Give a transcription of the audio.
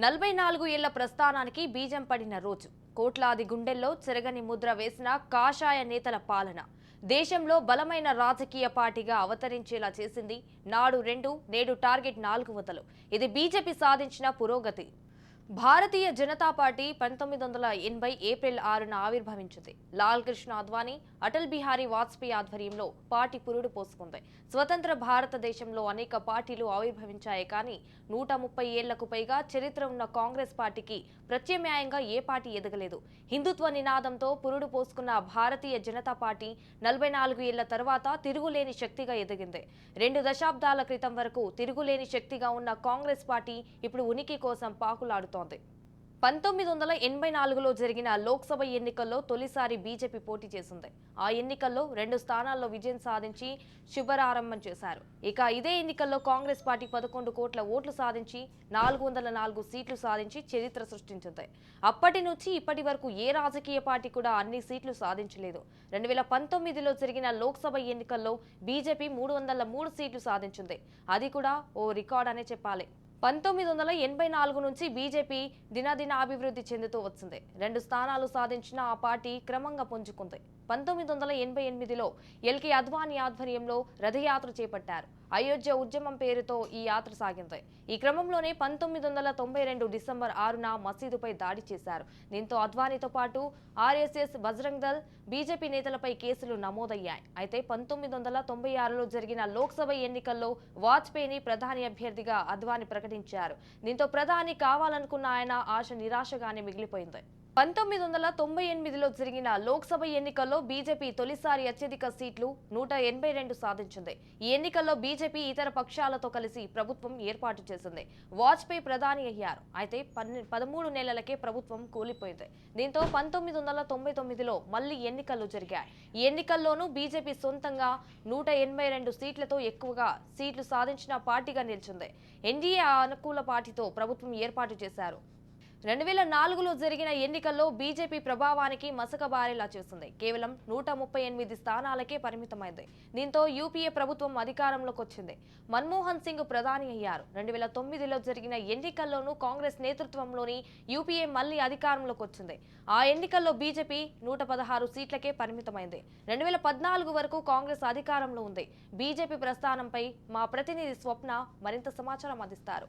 నలభై నాలుగు ఏళ్ళ ప్రస్థానానికి బీజం పడిన రోజు కోట్లాది గుండెల్లో చెరగని ముద్ర వేసిన కాషాయ నేతల పాలన దేశంలో బలమైన రాజకీయ పార్టీగా అవతరించేలా చేసింది నాడు రెండు నేడు టార్గెట్ నాలుగు వదలు. ఇది బీజేపీ సాధించిన పురోగతి. భారతీయ జనతా పార్టీ పంతొమ్మిది వందల ఎనభై ఏప్రిల్ ఆరున ఆవిర్భవించింది. లాల్ కృష్ణ అద్వానీ అటల్ బిహారీ వాజ్పేయి ఆధ్వర్యంలో పార్టీ పురుడు పోసుకుంది. స్వతంత్ర భారతదేశంలో అనేక పార్టీలు ఆవిర్భవించాయి కానీ నూట ముప్పై ఏళ్ళకు పైగా చరిత్ర ఉన్న కాంగ్రెస్ పార్టీకి ప్రత్యామ్నాయంగా ఏ పార్టీ ఎదగలేదు. హిందుత్వ నినాదంతో పురుడు పోసుకున్న భారతీయ జనతా పార్టీ నలభై నాలుగు ఏళ్ళ తర్వాత తిరుగులేని శక్తిగా ఎదిగింది. రెండు దశాబ్దాల క్రితం వరకు తిరుగులేని శక్తిగా ఉన్న కాంగ్రెస్ పార్టీ ఇప్పుడు ఉనికి కోసం పాకులాడుతుంది. పంతొమ్మిది వందల ఎనభై నాలుగులో జరిగిన లోక్సభ ఎన్నికల్లో తొలిసారి బీజేపీ పోటీ చేసింది. ఆ ఎన్నికల్లో రెండు స్థానాల్లో విజయం సాధించి శుభారంభం చేశారు. ఇక ఇదే ఎన్నికల్లో కాంగ్రెస్ పార్టీ పదకొండు కోట్ల ఓట్లు సాధించి నాలుగు వందల నాలుగు సీట్లు సాధించి చరిత్ర సృష్టించింది. అప్పటి నుంచి ఇప్పటి వరకు ఏ రాజకీయ పార్టీ కూడా అన్ని సీట్లు సాధించలేదు. రెండు వేల పంతొమ్మిదిలో జరిగిన లోక్సభ ఎన్నికల్లో బీజేపీ మూడు వందల మూడు సీట్లు సాధించింది. అది కూడా ఓ రికార్డ్ అనే చెప్పాలి. పంతొమ్మిది వందల ఎనభై నాలుగు నుంచి బీజేపీ దినదిన అభివృద్ధి చెందుతూ వచ్చింది. రెండు స్థానాలు సాధించిన ఆ పార్టీ క్రమంగా పుంజుకుంది. పంతొమ్మిది వందల ఎనభై ఎనిమిదిలో ఎల్కే అద్వానీ ఆధ్వర్యంలో రథయాత్ర చేపట్టారు. అయోధ్య ఉద్యమం పేరుతో ఈ యాత్ర సాగింది. ఈ క్రమంలోనే పంతొమ్మిది వందల తొంభై రెండు డిసెంబర్ ఆరున మసీదుపై దాడి చేశారు. దీంతో అద్వానీతో పాటు ఆర్ఎస్ఎస్ బజరంగ్ దళ్ బీజేపీ నేతలపై కేసులు నమోదయ్యాయి. అయితే పంతొమ్మిది వందల తొంభై ఆరులో జరిగిన లోక్సభ ఎన్నికల్లో వాజ్పేయిని ప్రధాని అభ్యర్థిగా అద్వానీ ప్రకటించారు. దీంతో ప్రధాని కావాలనుకున్న ఆయన ఆశ నిరాశగానే మిగిలిపోయింది. పంతొమ్మిది వందల తొంభై ఎనిమిదిలో జరిగిన లోక్సభ ఎన్నికల్లో బీజేపీ తొలిసారి అత్యధిక సీట్లు నూట ఎనభై రెండు సాధించింది. ఈ ఎన్నికల్లో బీజేపీ ఇతర పక్షాలతో కలిసి ప్రభుత్వం ఏర్పాటు చేసింది. వాజ్పేయి ప్రధాని అయ్యారు. అయితే పదమూడు నెలలకే ప్రభుత్వం కూలిపోయింది. దీంతో పంతొమ్మిది వందల తొంభై తొమ్మిదిలో మళ్ళీ ఎన్నికలు జరిగాయి. ఈ ఎన్నికల్లోనూ బీజేపీ సొంతంగా నూట ఎనభై రెండు సీట్లతో ఎక్కువగా సీట్లు సాధించిన పార్టీగా నిలిచింది. ఎన్డీఏ అనుకూల పార్టీతో ప్రభుత్వం ఏర్పాటు చేశారు. రెండు వేల నాలుగులో జరిగిన ఎన్నికల్లో బీజేపీ ప్రభావానికి మసకబారేలా చేసింది. కేవలం నూట ముప్పై ఎనిమిది స్థానాలకే పరిమితమైంది. దీంతో యూపీఏ ప్రభుత్వం అధికారంలోకి వచ్చింది. మన్మోహన్ సింగ్ ప్రధాని అయ్యారు. రెండు వేల తొమ్మిదిలో జరిగిన ఎన్నికల్లోనూ కాంగ్రెస్ నేతృత్వంలోని యూపీఏ మళ్ళీ అధికారంలోకి వచ్చింది. ఆ ఎన్నికల్లో బీజేపీ నూట పదహారు సీట్లకే పరిమితమైంది. రెండు వేల పద్నాలుగు వరకు కాంగ్రెస్ అధికారంలో ఉంది. బీజేపీ ప్రస్థానంపై మా ప్రతినిధి స్వప్న మరింత సమాచారం అందిస్తారు.